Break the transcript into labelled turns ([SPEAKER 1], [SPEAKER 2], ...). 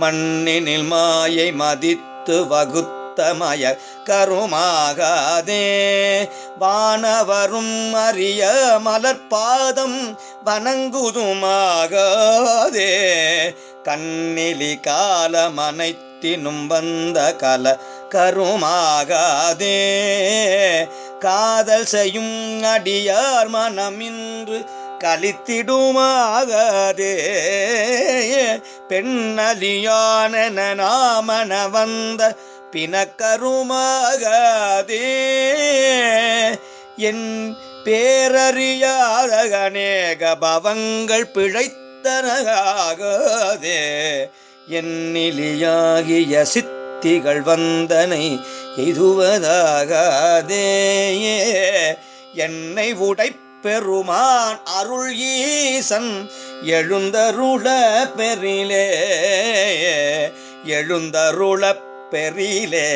[SPEAKER 1] மண்ணினில் மாயை மதித்து வகுத்தமய கருமாகாதே. வானவரும் அறிய மலர்பாதம் வணங்குதுமாகாதே. கண்ணிலி காலமனைத்தினும் வந்த கல கருமாகாதே. காதல் செய்யும் அடியார் மனமின்று கலித்திடுமாகாதே பெண்ணலியான நாமன வந்த பிணக்கருமாகாதே. என் பேரறியாத அநேக பவங்கள் பிழைத்தனகாகாதே. என்னிலியாகிய சித்திகள் வந்தனை எய்துவதாகாதே. என்னை பெருமான் அருள் ஈசன் எழுந்தருள பெரிலே எழுந்தருள பெரிலே.